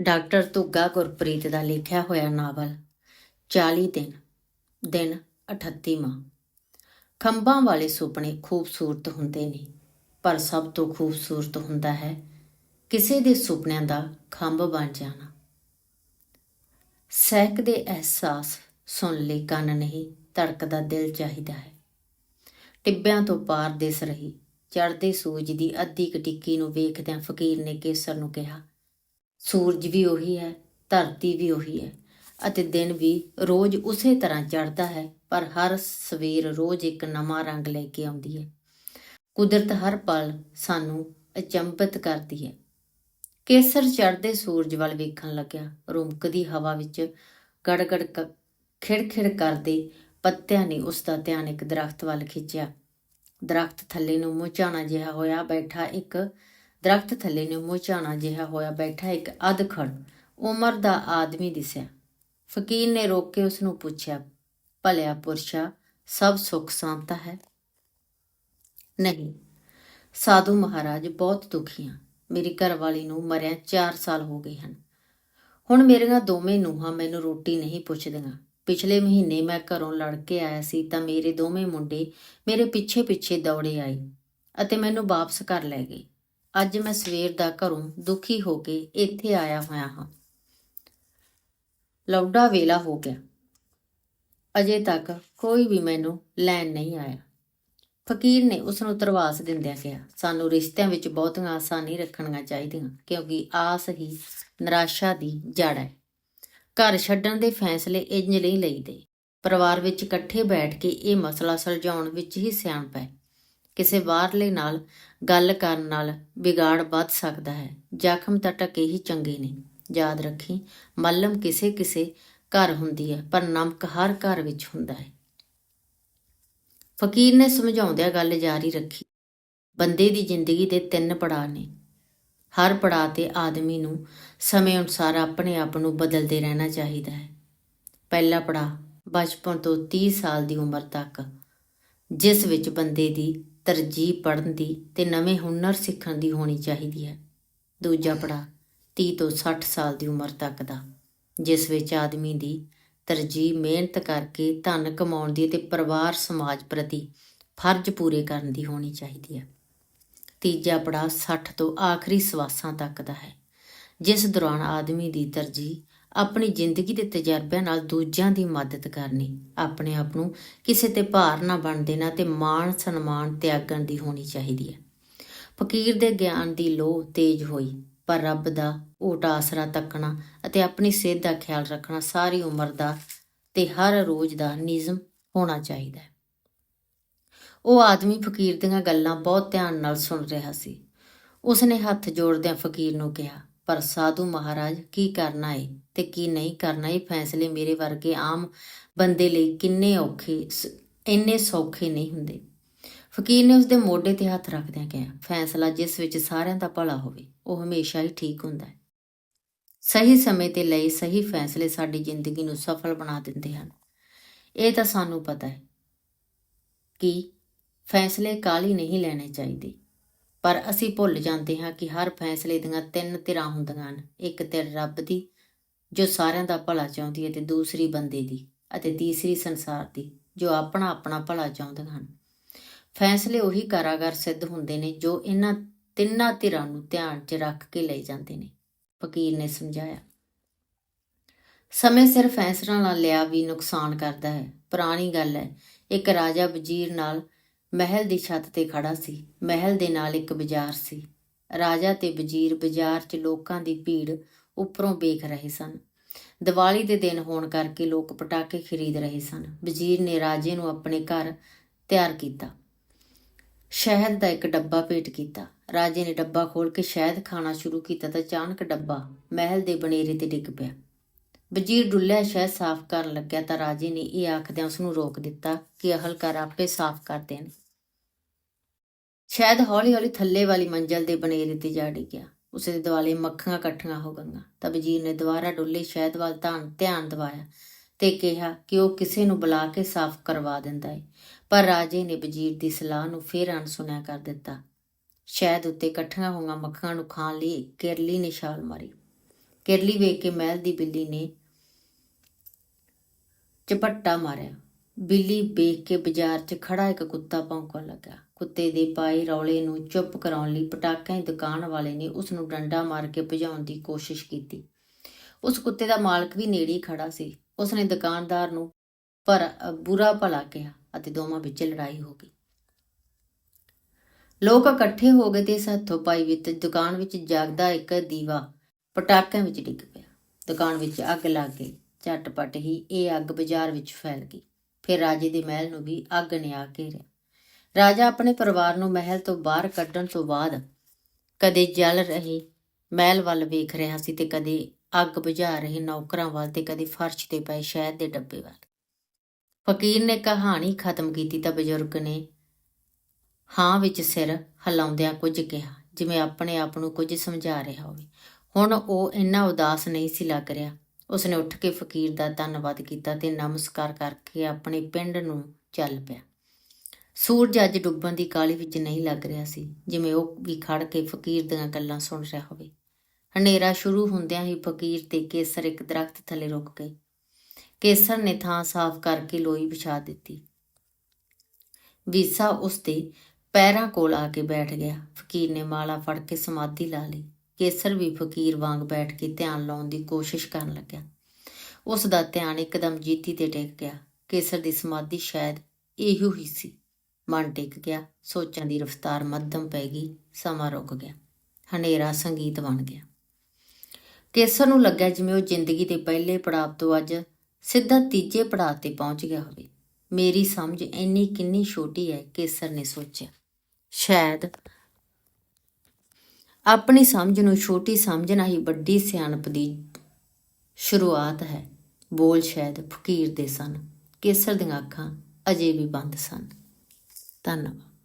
Doctor Dhugga Gurpreet ਦਾ ਲਿਖਿਆ ਹੋਇਆ novel 40 ਦਿਨ ਦਿਨ 38ਵਾਂ ਖੰਭਾਂ ਵਾਲੇ ਸੁਪਨੇ ਖੂਬਸੂਰਤ ਹੁੰਦੇ ਨੇ, ਪਰ ਸਭ ਤੋਂ ਖੂਬਸੂਰਤ ਹੁੰਦਾ ਹੈ ਕਿਸੇ ਦੇ ਸੁਪਨਿਆਂ ਦਾ ਖੰਭ ਬਣ ਜਾਣਾ। ਸਹਿਕ ਦੇ ਅਹਿਸਾਸ ਸੁਣ ਲਈ ਕੰਨ ਨਹੀਂ, ਧੜਕਦਾ ਦਿਲ ਚਾਹੀਦਾ ਹੈ। ਟਿੱਬਿਆਂ ਤੋਂ ਪਾਰ ਦਿਸ ਰਹੀ, ਚੜ੍ਹਦੇ ਸੂਰਜ ਦੀ ਅੱਧੀ ਕੁ ਨੂੰ ਵੇਖਦਿਆਂ ਫਕੀਰ ਨੇ ਕੇਸਰ ਨੂੰ ਕਿਹਾ ਸੂਰਜ ਵੀ ਉਹੀ ਹੈ, ਧਰਤੀ ਵੀ ਉਹੀ ਹੈ ਅਤੇ ਦਿਨ ਵੀ ਰੋਜ਼ ਉਸੇ ਤਰ੍ਹਾਂ ਚੜ੍ਹਦਾ ਹੈ, ਪਰ ਹਰ ਸਵੇਰ ਰੋਜ਼ ਇੱਕ ਨਵਾਂ ਰੰਗ ਲੈ ਕੇ ਆਉਂਦੀ ਹੈ। ਕੁਦਰਤ ਹਰ ਪਲ ਸਾਨੂੰ ਅਚੰਭਿਤ ਕਰਦੀ ਹੈ। ਕੇਸਰ ਚੜ੍ਹਦੇ ਸੂਰਜ ਵੱਲ ਵੇਖਣ ਲੱਗਿਆ, ਰੁਮਕਦੀ ਹਵਾ ਵਿੱਚ ਗੜਗੜ ਕ- ਖਿੜਖਿੜ ਕਰਦੇ ਪੱਤਿਆਂ ਨੇ ਉਸ ਦਾ ਧਿਆਨ ਇੱਕ ਦਰਖਤ ਵੱਲ ਖਿੱਚਿਆ। ਦਰਖਤ ਥੱਲੇ ਨੂੰ ਮੂੰਹ ਝਾਣਾ ਜਿਹਾ ਹੋਇਆ, ਬੈਠਾ ਇੱਕ ਦਰਖਤ ਥੱਲੇ ਨੂੰ ਮੋਚਾਣਾ ਜਿਹਾ ਹੋਇਆ ਬੈਠਾ ਇੱਕ ਅਧਖੜ ਉਮਰ ਦਾ ਆਦਮੀ ਦਿਸਿਆ। ਫਕੀਰ ਨੇ ਰੋਕ ਕੇ ਉਸ ਨੂੰ ਪੁੱਛਿਆ, ਭਲਿਆ ਪੁਰਸ਼ਾ, ਸਭ ਸੁੱਖ ਸ਼ਾਂਤਾ ਹੈ? ਨਹੀਂ, ਸਾਧੂ ਮਹਾਰਾਜ ਬਹੁਤ ਦੁਖੀ ਹਾਂ। ਮੇਰੀ ਘਰਵਾਲੀ ਨੂੰ ਮਰਿਆ 4 ਸਾਲ ਹੋ ਗਏ ਹਨ। ਹੁਣ ਮੇਰੀਆਂ ਦੋਵੇਂ ਨੂੰਹਾਂ ਮੈਨੂੰ ਰੋਟੀ ਨਹੀਂ ਪੁੱਛਦੀਆਂ। ਪਿਛਲੇ ਮਹੀਨੇ ਮੈਂ ਘਰੋਂ ਲੜ ਕੇ ਆਇਆ ਸੀ ਤਾਂ ਮੇਰੇ ਦੋਵੇਂ ਮੁੰਡੇ ਮੇਰੇ ਪਿੱਛੇ ਪਿੱਛੇ ਦੌੜੇ ਆਏ ਅਤੇ ਮੈਨੂੰ ਵਾਪਸ ਕਰ ਲੈ ਗਏ। ਅੱਜ ਮੈਂ ਸਵੇਰ ਦਾ ਘਰੋਂ ਦੁਖੀ ਹੋ ਕੇ ਇੱਥੇ ਆਇਆ ਹੋਇਆ ਹਾਂ। ਲੌਡਾ ਵੇਲਾ ਹੋ ਗਿਆ। ਅਜੇ ਤੱਕ ਕੋਈ ਵੀ ਮੈਨੂੰ ਲੈਣ ਨਹੀਂ ਆਇਆ। ਫਕੀਰ ਨੇ ਉਸ ਨੂੰ ਤਰਵਾਸ ਦਿੰਦਿਆਂ ਕਿਹਾ, ਸਾਨੂੰ ਰਿਸ਼ਤਿਆਂ ਵਿੱਚ ਬਹੁਤੀਆਂ ਆਸਾਂ ਨਹੀਂ ਰੱਖਣੀਆਂ ਚਾਹੀਦੀਆਂ, ਕਿਉਂਕਿ ਆਸ ਹੀ ਨਿਰਾਸ਼ਾ ਦੀ ਜੜ ਹੈ। ਘਰ ਛੱਡਣ ਦੇ ਫੈਸਲੇ ਇੰਜ ਨਹੀਂ ਲਈਦੇ। ਪਰਿਵਾਰ ਵਿੱਚ ਇਕੱਠੇ ਬੈਠ ਕੇ ਇਹ ਮਸਲਾ ਸੁਲਝਾਉਣ ਵਿੱਚ ਹੀ ਸਿਆਣਪ ਹੈ। ਕਿਸੇ ਬਾਹਰਲੇ ਨਾਲ ਗੱਲ ਕਰਨ ਨਾਲ ਵਿਗਾੜ ਵੱਧ ਸਕਦਾ ਹੈ। ਜ਼ਖਮ ਤਾਂ ਟਕੇ ਹੀ ਚੰਗੇ ਨੇ। ਯਾਦ ਰੱਖੀ, ਮੱਲਮ ਕਿਸੇ ਕਿਸੇ ਘਰ ਹੁੰਦੀ ਹੈ, ਪਰ ਨਮਕ ਹਰ ਘਰ ਵਿੱਚ ਹੁੰਦਾ ਹੈ। ਫਕੀਰ ਨੇ ਸਮਝਾਉਂਦਿਆਂ ਗੱਲ ਜਾਰੀ ਰੱਖੀ। ਬੰਦੇ ਦੀ ਜ਼ਿੰਦਗੀ ਦੇ ਤਿੰਨ ਪੜਾਅ ਨੇ। ਹਰ ਪੜਾਅ ਤੇ ਆਦਮੀ ਨੂੰ ਸਮੇਂ ਅਨੁਸਾਰ ਆਪਣੇ ਆਪ ਨੂੰ ਬਦਲਦੇ ਰਹਿਣਾ ਚਾਹੀਦਾ ਹੈ। ਪਹਿਲਾ ਪੜਾਅ ਬਚਪਨ ਤੋਂ 30 ਸਾਲ ਦੀ ਉਮਰ ਤੱਕ, ਜਿਸ ਵਿੱਚ ਬੰਦੇ ਦੀ ਤਰਜੀਹ ਪੜਨ ਦੀ ਤੇ ਨਵੇਂ ਹੁਨਰ ਸਿੱਖਣ ਦੀ ਹੋਣੀ ਚਾਹੀਦੀ ਹੈ। ਦੂਜਾ ਪੜਾਅ 30 ਤੋਂ 60 ਸਾਲ ਦੀ ਉਮਰ ਤੱਕ ਦਾ, ਜਿਸ ਵਿੱਚ ਆਦਮੀ ਦੀ ਤਰਜੀਹ ਮਿਹਨਤ ਕਰਕੇ ਧਨ ਕਮਾਉਣ ਦੀ ਤੇ ਪਰਿਵਾਰ ਸਮਾਜ ਪ੍ਰਤੀ ਫਰਜ਼ ਪੂਰੇ ਕਰਨ ਦੀ ਹੋਣੀ ਚਾਹੀਦੀ ਹੈ। ਤੀਜਾ ਪੜਾਅ 60 ਤੋਂ ਆਖਰੀ ਸਵਾਸਾਂ ਤੱਕ ਦਾ ਹੈ, ਜਿਸ ਦੌਰਾਨ ਆਦਮੀ ਦੀ ਤਰਜੀਹ ਆਪਣੀ ਜ਼ਿੰਦਗੀ ਦੇ ਤਜਰਬਿਆਂ ਨਾਲ ਦੂਜਿਆਂ ਦੀ ਮਦਦ ਕਰਨੀ, ਆਪਣੇ ਆਪ ਨੂੰ ਕਿਸੇ ਤੇ ਭਾਰ ਨਾ ਬਣ ਦੇਣਾ ਤੇ ਮਾਣ, ਸਨਮਾਨ ਤਿਆਗਣ ਦੀ ਹੋਣੀ ਚਾਹੀਦੀ ਹੈ। ਫਕੀਰ ਦੇ ਗਿਆਨ ਦੀ ਲੋਹ ਤੇਜ਼ ਹੋਈ, ਪਰ ਰੱਬ ਦਾ ਓਟ ਆਸਰਾ ਤੱਕਣਾ ਅਤੇ ਆਪਣੀ ਸਿਹਤ ਦਾ ਖਿਆਲ ਰੱਖਣਾ ਸਾਰੀ ਉਮਰ ਦਾ ਤੇ ਹਰ ਰੋਜ਼ ਦਾ ਨਿਯਮ ਹੋਣਾ ਚਾਹੀਦਾ ਹੈ। ਉਹ ਆਦਮੀ ਫਕੀਰ ਦੀਆਂ ਗੱਲਾਂ ਬਹੁਤ ਧਿਆਨ ਨਾਲ ਸੁਣ ਰਿਹਾ ਸੀ। ਉਸਨੇ ਹੱਥ ਜੋੜਦਿਆਂ ਫਕੀਰ ਨੂੰ ਕਿਹਾ ਪਰ ਸਾਧੂ ਮਹਾਰਾਜ, ਕੀ ਕਰਨਾ ਏ ਤੇ ਕੀ ਨਹੀਂ ਕਰਨਾ ਇਹ ਫੈਸਲੇ ਮੇਰੇ ਵਰਗੇ ਆਮ ਬੰਦੇ ਲਈ ਕਿੰਨੇ ਔਖੇ ਇੰਨੇ ਸੌਖੇ ਨਹੀਂ ਹੁੰਦੇ। ਫਕੀਰ ਨੇ ਉਸਦੇ ਮੋਢੇ ਤੇ ਹੱਥ ਰੱਖਦਿਆਂ ਕਿਹਾ, ਫੈਸਲਾ ਜਿਸ ਵਿੱਚ ਸਾਰਿਆਂ ਦਾ ਭਲਾ ਹੋਵੇ, ਉਹ ਹਮੇਸ਼ਾ ਹੀ ਠੀਕ ਹੁੰਦਾ ਹੈ। ਸਹੀ ਸਮੇਂ ਤੇ ਲਏ ਸਹੀ ਫੈਸਲੇ ਸਾਡੀ ਜ਼ਿੰਦਗੀ ਨੂੰ ਸਫਲ ਬਣਾ ਦਿੰਦੇ ਹਨ। ਇਹ ਤਾਂ ਸਾਨੂੰ ਪਤਾ ਹੈ ਕਿ ਫੈਸਲੇ ਕਾਲੀ ਨਹੀਂ ਲੈਣੇ ਚਾਹੀਦੇ। ਪਰ ਅਸੀਂ ਭੁੱਲ ਜਾਂਦੇ ਹਾਂ ਕਿ ਹਰ ਫੈਸਲੇ ਦੀਆਂ ਤਿੰਨ ਧਿਰਾਂ ਹੁੰਦੀਆਂ ਹਨ। ਇੱਕ ਧਿਰ ਰੱਬ ਦੀ, ਜੋ ਸਾਰਿਆਂ ਦਾ ਭਲਾ ਚਾਹੁੰਦੀ ਹੈ ਤੇ ਦੂਸਰੀ ਬੰਦੇ ਦੀ, ਅਤੇ ਤੀਸਰੀ ਸੰਸਾਰ ਦੀ, ਜੋ ਆਪਣਾ ਆਪਣਾ ਭਲਾ ਚਾਹੁੰਦੇ ਹਨ। ਫੈਸਲੇ ਉਹੀ ਕਾਰਾਗਰ ਸਿੱਧ ਹੁੰਦੇ ਨੇ, ਜੋ ਇਹਨਾਂ ਤਿੰਨਾਂ ਧਿਰਾਂ ਨੂੰ ਧਿਆਨ 'ਚ ਰੱਖ ਕੇ ਲਏ ਜਾਂਦੇ ਨੇ, ਫਕੀਰ ਨੇ ਸਮਝਾਇਆ। ਸਮੇਂ ਸਿਰ ਫੈਸਲਾ ਨਾ ਲਿਆ ਵੀ ਨੁਕਸਾਨ ਕਰਦਾ ਹੈ। ਪੁਰਾਣੀ ਗੱਲ ਹੈ, ਇੱਕ ਰਾਜਾ ਵਜ਼ੀਰ ਨਾਲ ਮਹਿਲ ਦੀ ਛੱਤ ਤੇ ਖੜਾ ਸੀ। ਮਹਿਲ ਦੇ ਨਾਲ ਇੱਕ ਬਾਜ਼ਾਰ ਸੀ। ਰਾਜਾ ਤੇ ਵਜ਼ੀਰ ਬਾਜ਼ਾਰ 'ਚ ਲੋਕਾਂ ਦੀ ਭੀੜ ਉੱਪਰੋਂ ਵੇਖ ਰਹੇ ਸਨ। ਦੀਵਾਲੀ ਦੇ ਦਿਨ ਹੋਣ ਕਰਕੇ ਲੋਕ ਪਟਾਕੇ ਖਰੀਦ ਰਹੇ ਸਨ। ਵਜ਼ੀਰ ਨੇ ਰਾਜੇ ਨੂੰ ਆਪਣੇ ਘਰ ਤਿਆਰ ਕੀਤਾ। ਸ਼ਹਿਦ ਦਾ ਇੱਕ ਡੱਬਾ ਭੇਟ ਕੀਤਾ। ਰਾਜੇ ਨੇ ਡੱਬਾ ਖੋਲ ਕੇ ਸ਼ਹਿਦ ਖਾਣਾ ਸ਼ੁਰੂ ਕੀਤਾ ਤਾਂ ਅਚਾਨਕ ਡੱਬਾ ਮਹਿਲ ਦੇ ਬਨੇਰੇ ਤੇ ਡਿੱਗ ਪਿਆ। ਵਜ਼ੀਰ ਡੁੱਲਿਆ, ਸ਼ਹਿਦ ਸਾਫ਼ ਕਰਨ ਲੱਗਿਆ ਤਾਂ ਰਾਜੇ ਨੇ ਇਹ ਆਖਦਿਆਂ ਉਸ ਨੂੰ ਰੋਕ ਦਿੱਤਾ ਕਿ ਅਹਲਕਾਰ ਆਪੇ ਸਾਫ਼ ਕਰ ਦੇਣ। ਸ਼ਾਇਦ ਹੌਲੀ-ਹੌਲੀ ਥੱਲੇ ਵਾਲੀ ਮੰਜ਼ਲ ਦੇ ਬਨੇਰੇ ਤੇ ਜਾ ਡਿੱਗਿਆ। ਉਸੇ ਦੇ ਦੁਆਲੇ ਮੱਖੀਆਂ ਇਕੱਠੀਆਂ ਹੋ ਗਈਆਂ। ਤਾਂ ਵਜ਼ੀਰ ਨੇ ਦੁਬਾਰਾ ਡੁੱਲੇ ਸ਼ਹਿਦ ਵੱਲ ਧਿਆਨ ਧਿਆਨ ਦਿਵਾਇਆ ਤੇ ਕਿਹਾ ਕਿ ਉਹ ਕਿਸੇ ਨੂੰ ਬੁਲਾ ਕੇ ਸਾਫ਼ ਕਰਵਾ ਦਿੰਦਾ ਹੈ ਪਰ ਰਾਜੇ ਨੇ ਵਜ਼ੀਰ ਦੀ ਸਲਾਹ ਨੂੰ ਫੇਰ ਅਣਸੁਣਿਆ ਕਰ ਦਿੱਤਾ। ਸ਼ਹਿਦ ਉੱਤੇ ਇਕੱਠੀਆਂ ਹੋਈਆਂ ਮੱਖੀਆਂ ਨੂੰ ਖਾਣ ਲਈ ਕਿਰਲੀ ਨੇ ਛਾਲ ਮਾਰੀ। ਕਿਰਲੀ ਵੇਖ ਕੇ ਮਹਿਲ ਦੀ ਬਿੱਲੀ ਨੇ ਚਪੱਟਾ ਮਾਰਿਆ। ਬਿੱਲੀ ਵੇਖ ਕੇ ਬਾਜ਼ਾਰ 'ਚ ਖੜਾ ਇੱਕ ਕੁੱਤਾ ਭੌਂਕਣ ਲੱਗਾ ਕੁੱਤੇ ਦੇ ਪਾਏ ਰੌਲੇ ਨੂੰ ਚੁੱਪ ਕਰਾਉਣ ਲਈ ਪਟਾਕਿਆਂ ਦੀ ਦੁਕਾਨ ਵਾਲੇ ਨੇ ਉਸ ਨੂੰ ਡੰਡਾ ਮਾਰ ਕੇ ਭਜਾਉਣ ਦੀ ਕੋਸ਼ਿਸ਼ ਕੀਤੀ। ਉਸ ਕੁੱਤੇ ਦਾ ਮਾਲਕ ਵੀ ਨੇੜੇ ਖੜਾ ਸੀ। ਉਸ ਨੇ ਦੁਕਾਨਦਾਰ ਨੂੰ ਪਰ ਬੁਰਾ ਭਲਾ ਕਿਹਾ ਅਤੇ ਦੋਵਾਂ ਵਿੱਚ ਲੜਾਈ ਹੋ ਗਈ। ਲੋਕ ਇਕੱਠੇ ਹੋ ਗਏ ਤੇ ਇਸ ਹੱਥੋਂ ਪਾਈ ਵਿੱਚ ਦੁਕਾਨ ਵਿੱਚ ਜਗਦਾ ਇੱਕ ਦੀਵਾ ਪਟਾਕਿਆਂ ਵਿੱਚ ਡਿੱਗ ਪਿਆ। ਦੁਕਾਨ ਵਿੱਚ ਅੱਗ ਲੱਗ ਗਈ। ਝਟਪਟ ਹੀ ਇਹ ਅੱਗ ਬਾਜ਼ਾਰ ਵਿੱਚ ਫੈਲ ਗਈ। ਫਿਰ ਰਾਜੇ ਦੇ ਮਹਿਲ ਨੂੰ ਵੀ ਅੱਗ ਨੇ ਆ ਘੇਰਿਆ। ਰਾਜਾ ਆਪਣੇ ਪਰਿਵਾਰ ਨੂੰ ਮਹਿਲ ਤੋਂ ਬਾਹਰ ਕੱਢਣ ਤੋਂ ਬਾਅਦ ਕਦੇ ਜਲ ਰਹੇ, ਮਹਿਲ ਵੱਲ ਵੇਖ ਰਿਹਾ ਸੀ ਤੇ ਕਦੇ ਅੱਗ ਬੁਝਾ ਰਹੇ ਨੌਕਰਾਂ ਵੱਲ ਤੇ ਕਦੇ ਫਰਸ਼ ਤੇ ਪਏ ਸ਼ਹਿਦ ਦੇ ਡੱਬੇ ਵੱਲ। ਫਕੀਰ ਨੇ ਕਹਾਣੀ ਖਤਮ ਕੀਤੀ ਤਾਂ ਬਜ਼ੁਰਗ ਨੇ ਹਾਂ ਵਿੱਚ ਸਿਰ ਹਿਲਾਉਂਦਿਆਂ ਕੁਝ ਕਿਹਾ, ਜਿਵੇਂ ਆਪਣੇ ਆਪ ਨੂੰ ਕੁਝ ਸਮਝਾ ਰਿਹਾ ਹੋਵੇ। ਹੁਣ ਉਹ ਇੰਨਾ ਉਦਾਸ ਨਹੀਂ ਸੀ ਲੱਗ ਰਿਹਾ। ਉਸਨੇ ਉੱਠ ਕੇ ਫਕੀਰ ਦਾ ਧੰਨਵਾਦ ਕੀਤਾ ਤੇ ਨਮਸਕਾਰ ਕਰਕੇ ਆਪਣੇ ਪਿੰਡ ਨੂੰ ਚੱਲ ਪਿਆ। ਸੂਰਜ ਅੱਜ ਡੁੱਬਣ ਦੀ ਕਾਲੀ ਵਿੱਚ ਨਹੀਂ ਲੱਗ ਰਿਹਾ ਸੀ, ਜਿਵੇਂ ਉਹ ਵੀ ਖੜ ਕੇ ਫਕੀਰ ਦੀਆਂ ਗੱਲਾਂ ਸੁਣ ਰਿਹਾ ਹੋਵੇ। ਹਨੇਰਾ ਸ਼ੁਰੂ ਹੁੰਦਿਆਂ ਹੀ ਫਕੀਰ ਤੇ ਕੇਸਰ ਇੱਕ ਦਰਖਤ ਥੱਲੇ ਰੁਕ ਗਏ। ਕੇਸਰ ਨੇ ਥਾਂ ਸਾਫ਼ ਕਰਕੇ ਲੋਈ ਵਿਛਾ ਦਿੱਤੀ। ਵੀਸਾ ਉਸ ਦੇ ਪੈਰਾਂ ਕੋਲ ਆ ਕੇ ਬੈਠ ਗਿਆ। ਫਕੀਰ ਨੇ ਮਾਲਾ ਫੜ ਕੇ ਸਮਾਧੀ ਲਾ ਲਈ। ਕੇਸਰ ਵੀ ਫਕੀਰ ਵਾਂਗ ਬੈਠ ਕੇ ਧਿਆਨ ਲਾਉਣ ਦੀ ਕੋਸ਼ਿਸ਼ ਕਰਨ ਲੱਗਾ ਉਸ ਦਾ ਧਿਆਨ ਇੱਕਦਮ ਜੀਤੀ ਤੇ ਟਿਕ ਗਿਆ। ਕੇਸਰ ਦੀ ਸਮਾਧੀ ਸ਼ਾਇਦ ਇਹੋ ਹੀ ਸੀ। ਮਨ ਟਿਕ ਗਿਆ, ਸੋਚਾਂ ਦੀ ਰਫ਼ਤਾਰ ਮੱਧਮ ਪੈ ਗਈ, ਸਮਾਂ ਰੁਕ ਗਿਆ, ਹਨੇਰਾ ਸੰਗੀਤ ਬਣ ਗਿਆ। ਕੇਸਰ ਨੂੰ ਲੱਗਿਆ ਜਿਵੇਂ ਉਹ ਜ਼ਿੰਦਗੀ ਦੇ ਪਹਿਲੇ ਪੜਾਅ ਤੋਂ ਅੱਜ ਸਿੱਧਾ ਤੀਜੇ ਪੜਾਅ ਤੇ ਪਹੁੰਚ ਗਿਆ ਹੋਵੇ। ਮੇਰੀ ਸਮਝ ਇੰਨੀ ਕਿੰਨੀ ਛੋਟੀ ਹੈ, ਕੇਸਰ ਨੇ ਸੋਚਿਆ। ਸ਼ਾਇਦ ਆਪਣੀ ਸਮਝ ਨੂੰ ਛੋਟੀ ਸਮਝਣਾ ਹੀ ਵੱਡੀ ਸਿਆਣਪ ਦੀ ਸ਼ੁਰੂਆਤ ਹੈ। ਬੋਲ ਸ਼ਾਇਦ ਫਕੀਰ ਦੇ ਸਨ। ਕੇਸਰ ਦੀਆਂ ਅੱਖਾਂ ਅਜੇ ਵੀ ਬੰਦ ਸਨ। ਧੰਨਵਾਦ।